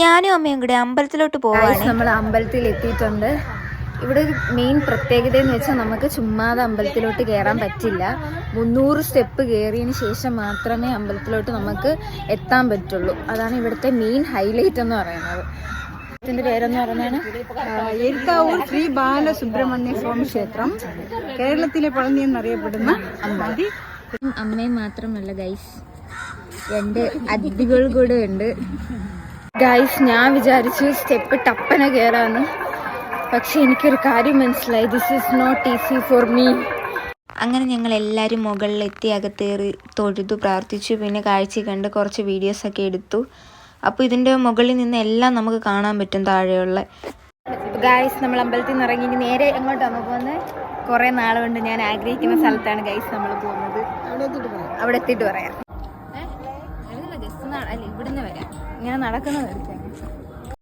ഞാനും അമ്മയും കൂടെ അമ്പലത്തിലോട്ട് പോവാണ്. നമ്മൾ അമ്പലത്തിൽ എത്തിയിട്ടുണ്ട് ഇവിടെ ഒരു മെയിൻ പ്രത്യേകത എന്ന് വെച്ചാൽ നമുക്ക് ചുമ്മാതെ അമ്പലത്തിലോട്ട് കയറാൻ പറ്റില്ല. മുന്നൂറ് സ്റ്റെപ്പ് കയറിയതിന് ശേഷം മാത്രമേ അമ്പലത്തിലോട്ട് നമുക്ക് എത്താൻ പറ്റുള്ളൂ. അതാണ് ഇവിടുത്തെ മെയിൻ ഹൈലൈറ്റ് എന്ന് പറയുന്നത്. ഇതിന്റെ പേരെന്ന് പറഞ്ഞാണ് എഴുത്താവൂർ ശ്രീ ബാലസുബ്രഹ്മണ്യ സ്വാമി ക്ഷേത്രം. കേരളത്തിലെ പളനി എന്നറിയപ്പെടുന്ന അമ്പലം അമ്മയും മാത്രമല്ല ഗൈസ് രണ്ട് അതിഥികൾ കൂടെ ഉണ്ട്. ഗൈസ് ഞാൻ വിചാരിച്ചു സ്റ്റെപ്പ് ടപ്പന കയറാന്ന് പക്ഷെ എനിക്കൊരു കാര്യം മനസ്സിലായി. This is not easy for me അങ്ങനെ ഞങ്ങൾ എല്ലാവരും മുകളിലെത്തി അകത്തേറി തൊഴുതു പ്രാർത്ഥിച്ചു പിന്നെ കാഴ്ച കണ്ട് കുറച്ച് വീഡിയോസൊക്കെ എടുത്തു. അപ്പോൾ ഇതിന്റെ മുകളിൽ നിന്ന് എല്ലാം നമുക്ക് കാണാൻ പറ്റും താഴെയുള്ള. ഗൈസ് നമ്മൾ അമ്പലത്തിൽ നിന്ന് ഇറങ്ങി ഇനി നേരെ എങ്ങോട്ടാണ് പോകുന്നത് കുറേ നാളുകൊണ്ട് ഞാൻ ആഗ്രഹിക്കുന്ന സ്ഥലത്താണ് ഗൈസ് നമ്മൾ പോകുന്നത്. അവിടെ എത്തിയിട്ട് പറയാം. നടക്കുന്ന അല്ല ഇവിടുന്ന് വരാം. ഇങ്ങനെ നടക്കുന്നത് എടുത്തേക്കാം